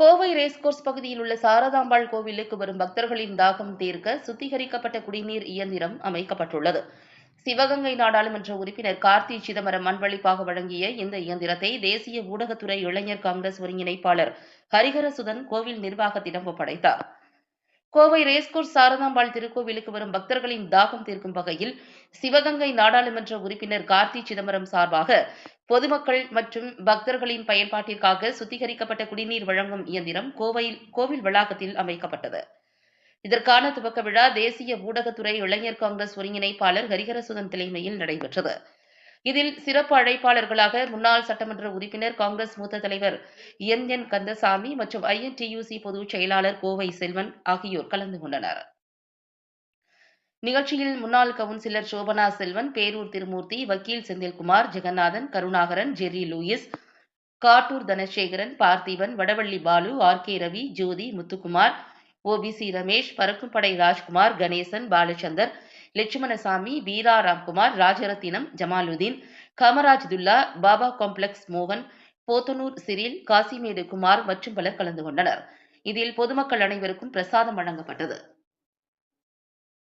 Kovai racecourse பகுதியில் உள்ள சாரதாம்பாள் கோவிலுக்கு வரும் பக்தர்களின் தாகம் தீர்க்க சுத்திகரிக்கப்பட்ட குடிநீர் இயந்திரம் அமைக்கப்பட்டுள்ளது. சிவகங்கை நாடாளுமன்ற உறுப்பினர் கார்த்தி சிதம்பரம் அன்பளிப்பாக வழங்கிய இந்த இயந்திரத்தை தேசிய ஊடகத்துறை இளைஞர் காங்கிரஸ் ஒருங்கிணைப்பாளர் ஹரிஹரசுதன் கோவில் நிர்வாகத்திடம் ஒப்படைத்தார். கோவை ரேஸ்கோர்ஸ் சாரதாம்பாள் திருக்கோவிலுக்கு வரும் பக்தர்களின் தாகம் தீர்க்கும் வகையில் சிவகங்கை நாடாளுமன்ற உறுப்பினர் கார்த்தி சிதம்பரம் சார்பாக பொதுமக்கள் மற்றும் பக்தர்களின் பயன்பாட்டிற்காக சுத்திகரிக்கப்பட்ட குடிநீர் வழங்கும் இயந்திரம் கோவையில் கோவில் வளாகத்தில் அமைக்கப்பட்டது. இதற்கான துவக்க விழா தேசிய ஊடகத்துறை இளைஞர் காங்கிரஸ் ஒருங்கிணைப்பாளர் ஹரிஹரசுதன் தலைமையில் நடைபெற்றது. இதில் சிறப்பு அழைப்பாளர்களாக முன்னாள் சட்டமன்ற உறுப்பினர் காங்கிரஸ் மூத்த தலைவர் என் என் கந்தசாமி மற்றும் ஐஎன்டியூசி பொதுச் செயலாளர் கோவை செல்வன் ஆகியோர் கலந்து கொண்டனர். நிகழ்ச்சியில் முன்னாள் கவுன்சிலர் சோபனா செல்வன் பேரூர் திருமூர்த்தி வக்கீல் Senthilkumar Jagannathan Karunakaran Jerry Lewis Kattur Dhanasekaran Parthiban Vadavalli Balu R K Ravi Jothi Muthukumar OBC Ramesh பறக்கும்படை Rajkumar Ganesan Balachandar Lakshmanasamy Veera Ramkumar Rajarathinam Jamaludeen Kamaraj Thulla Baba complex மோகன் போத்தனூர் சிறில் காசிமேடு குமார் மற்றும் பலர் கலந்து கொண்டனர். இதில் பொதுமக்கள் அனைவருக்கும் பிரசாதம் வழங்கப்பட்டது.